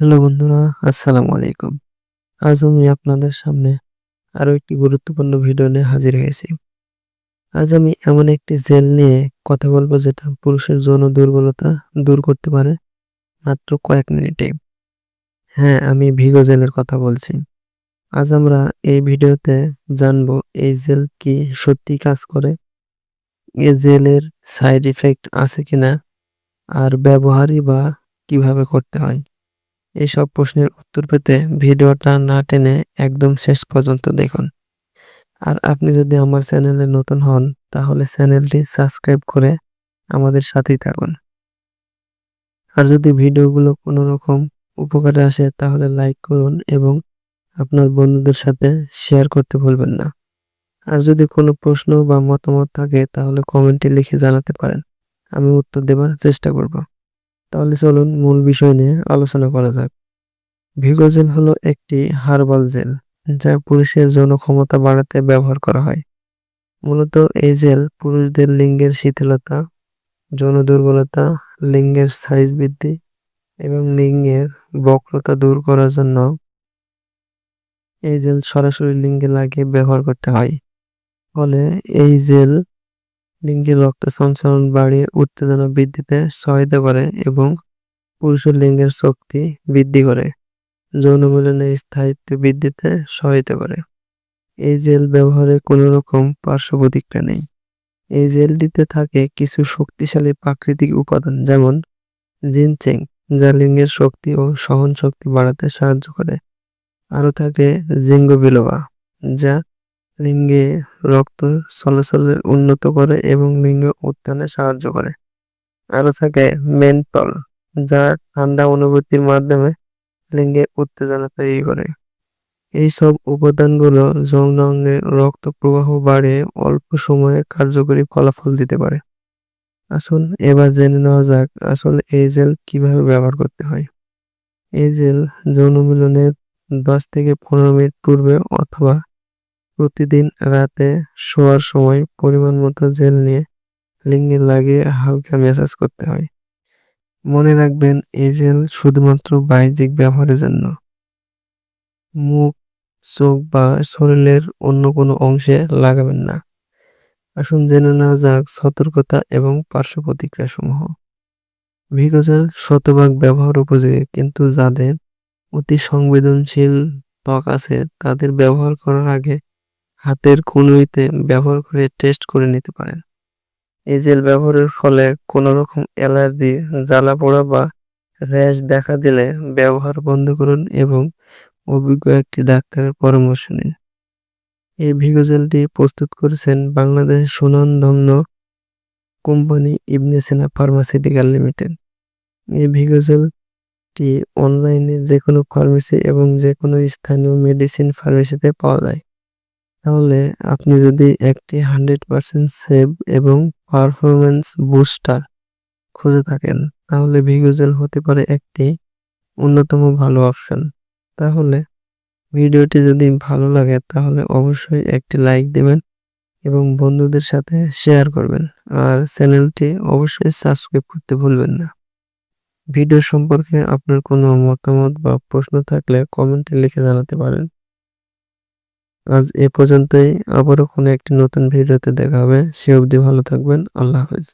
Hello বন্ধুরা, আসসালামু আলাইকুম। আজ আমি আপনাদের সামনে আরও একটি গুরুত্বপূর্ণ ভিডিও নিয়ে হাজির হয়েছি। আজ আমি এমন একটি জেল নিয়ে কথা বলব যেটা পুরুষের যৌন দুর্বলতা দূর করতে পারে মাত্র কয়েক মিনিটে। হ্যাঁ আমি ভিগো জেলের কথা বলছি। আজ আমরা এই ভিডিওতে জানব এই জেল কি সত্যি কাজ করে এই জেলের সাইড ইফেক্ট আছে কিনা, আর ব্যবহারই বা কীভাবে করতে হয়। এইসব প্রশ্নের উত্তর পেতে ভিডিওটা না টেনে একদম শেষ পর্যন্ত দেখুন। আর আপনি যদি আমার চ্যানেলে নতুন হন, তাহলে চ্যানেলটি সাবস্ক্রাইব করে আমাদের সাথেই থাকুন। আর যদি ভিডিওগুলো কোনো রকম উপকারে আসে, তাহলে লাইক করুন এবং আপনার বন্ধুদের সাথে শেয়ার করতে ভুলবেন না। আর যদি কোনো প্রশ্ন বা মতামত থাকে, তাহলে কমেন্টে লিখে জানাতে পারেন। আমি উত্তর দেবার চেষ্টা করব। তাহলে চলুন মূল বিষয় নিয়ে আলোচনা করা যাক। ভিগো জেল হলো একটি হার্বাল জেল, যা পুরুষের যৌন ক্ষমতা বাড়াতে ব্যবহার করা হয়। মূলত এই জেল পুরুষদের লিঙ্গের শিথিলতা, যৌন দুর্বলতা, লিঙ্গের সাইজ বৃদ্ধি এবং লিঙ্গের বক্রতা দূর করার জন্য এই জেল সরাসরি লিঙ্গে লাগিয়ে ব্যবহার করতে হয়। ফলে এই জেল লিঙ্গের রক্ত সঞ্চালন বাড়িয়ে উত্তেজনা বৃদ্ধিতে সহায়তা করে এবং পুরুষের লিঙ্গের শক্তি বৃদ্ধি করে। যৌন মিলনের স্থায়িত্ব বৃদ্ধিতে সহায়তা করে। এই জেল ব্যবহারে কোনো রকম পার্শ্ব প্রতিক্রিয়া নেই। এই জেলটিতে থাকে কিছু শক্তিশালী প্রাকৃতিক উপাদান, যেমন জিনচেং যা লিঙ্গের শক্তি ও সহন শক্তি বাড়াতে সাহায্য করে। আরও থাকে জিঙ্গো বিলোবা যা লিঙ্গে রক্ত চলাচলের উন্নত করে এবং লিঙ্গ উত্থানে সাহায্য করে। আরও থাকে মেন্টল, যা ঠান্ডা অনুভূতির মাধ্যমে লিঙ্গে উত্তেজনা তৈরি করে। এইসব উপাদানগুলো যৌন অঙ্গে রক্ত প্রবাহ বাড়ে, অল্প সময়ে কার্যকরী ফলাফল দিতে পারে। আসুন এবার জেনে নেওয়া যাক আসলে এই জেল কীভাবে ব্যবহার করতে হয়। এই জেল যৌন মিলনের দশ থেকে পনেরো মিনিট পূর্বে অথবা প্রতিদিন রাতে শোয়ার সময় পরিমাণ মতো জেল নিয়ে লিঙ্গে লাগিয়ে হালকা ম্যাসাজ করতে হয়। মনে রাখবেন, এই জেল শুধুমাত্র বাহ্যিক ব্যবহারের জন্য। মুখ, চোখ বা শরীরের অন্য কোনো অংশে লাগাবেন না। আসুন জেনে নেওয়া যাক সতর্কতা এবং পার্শ্ব প্রতিক্রিয়া সমূহ। ভিগোজেল শতভাগ ব্যবহার উপযোগী, কিন্তু যাদের অতি সংবেদনশীল ত্বক আছে, তাদের ব্যবহার করার আগে হাতের কনুইতে ব্যবহার করে টেস্ট করে নিতে পারেন। এই জেল ব্যবহারের ফলে কোনো রকম অ্যালার্জি জ্বালা পোড়া বা র্যাশ দেখা দিলে ব্যবহার বন্ধ করুন এবং অভিজ্ঞ একটি ডাক্তারের পরামর্শ নিন। এই ভিগোজেলটি প্রস্তুত করেছেন বাংলাদেশের সুনামধন্য company Ibn Sina pharmaceutical limited. এই ভিগোজেলটি অনলাইনে যে কোনো ফার্মেসি এবং যে কোনো স্থানীয় মেডিসিন ফার্মেসিতে পাওয়া যায়। তাহলে আপনি যদি একটি হান্ড্রেড পার্সেন্ট সেভ এবং পারফরমেন্স বুস্টার খুঁজে থাকেন, তাহলে ভিগোজেল হতে পারে একটি অন্যতম ভালো অপশন। তাহলে ভিডিওটি যদি ভালো লাগে, তাহলে অবশ্যই একটি লাইক দেবেন এবং বন্ধুদের সাথে শেয়ার করবেন। আর চ্যানেলটি অবশ্যই সাবস্ক্রাইব করতে ভুলবেন না। ভিডিও সম্পর্কে আপনার কোনো মতামত বা প্রশ্ন থাকলে কমেন্টে লিখে জানাতে পারেন। আজ এ পর্যন্তই। আবারও কোনো একটি নতুন ভিডিওতে দেখা হবে। সে অবধি ভালো থাকবেন। আল্লাহ হাফেজ।